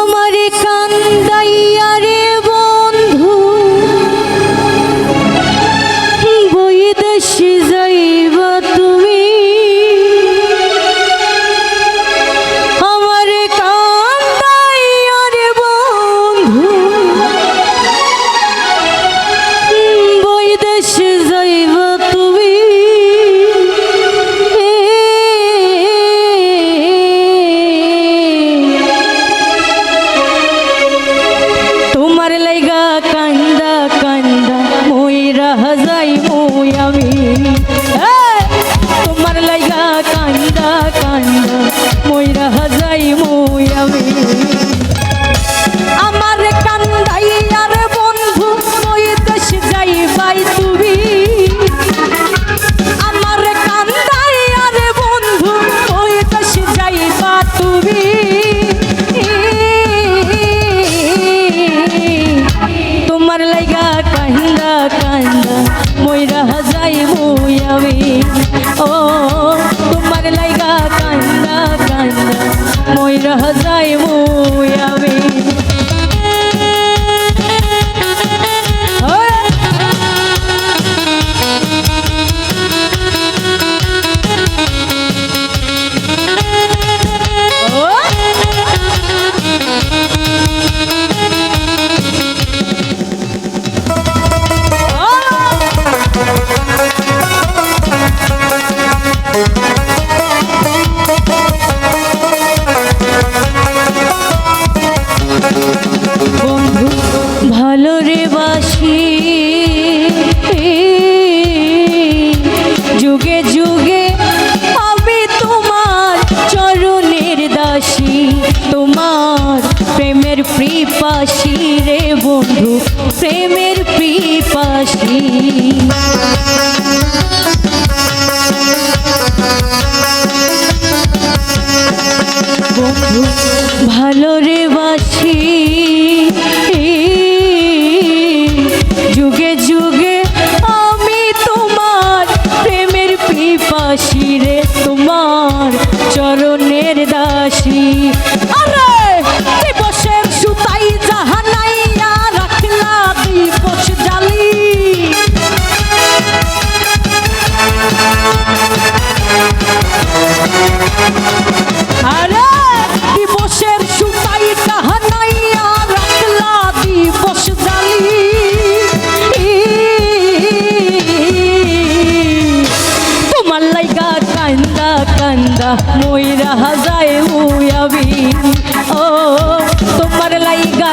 আমার কান্দা করি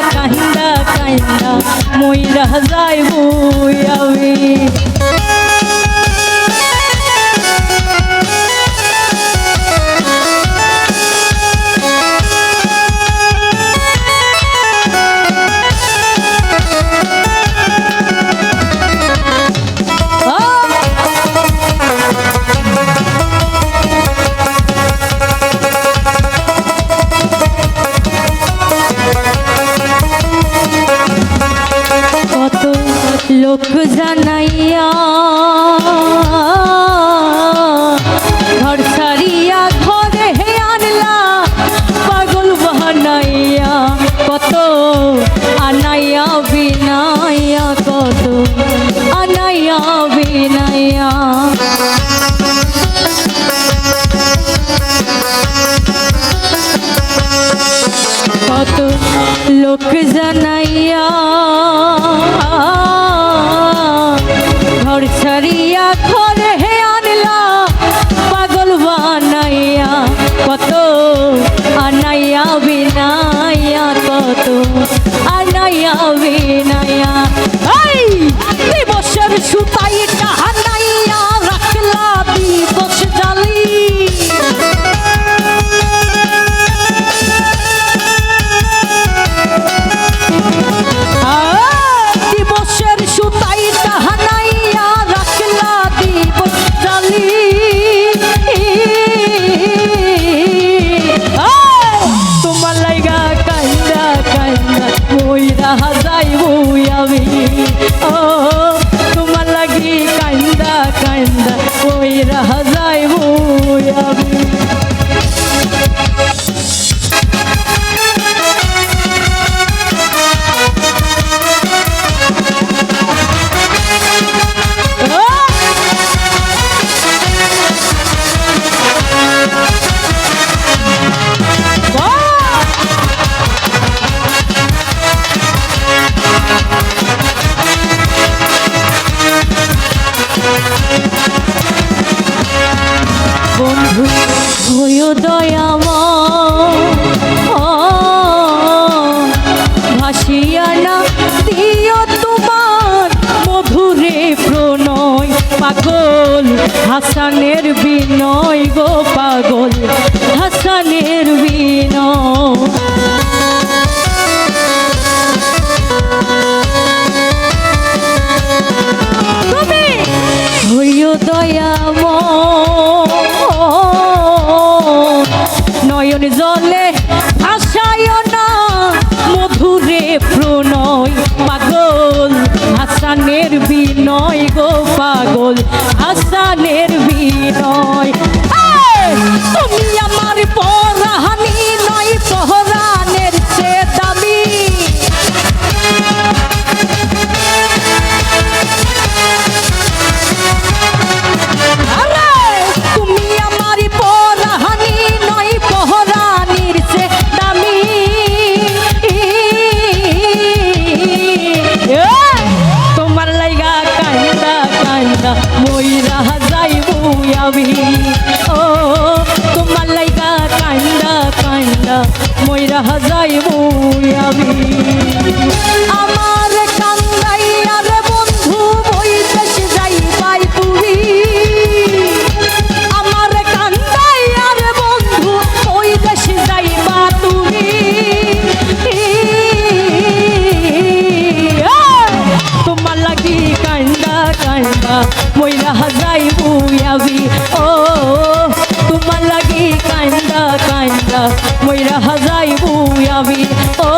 কাহিন্দা কাহিন্দা মইরা যাইবই আমি দুঃখ জানাইয়া, ঘর সারিয়া ঘরে হে আনলা, পাগল বানাইয়া কত, আনাইয়া বিনাইয়া কত, আনাইয়া বিনাইয়া। কত লোক জানা Cuatro. মাইরা যাইব আমি। হয়ো দয়াম ভাসিয়া না, দিও তোমার মধুরে প্রণয়। পাগল, হাসানের বিনয় গো পাগল, হাসানের বিনয়। বিনয় আমি কইরা হাজাইবু আমি। ও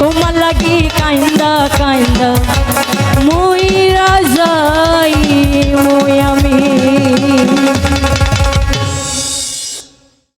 তোমার লাগি কাইন্দা কাইন্দা। মুই রাজা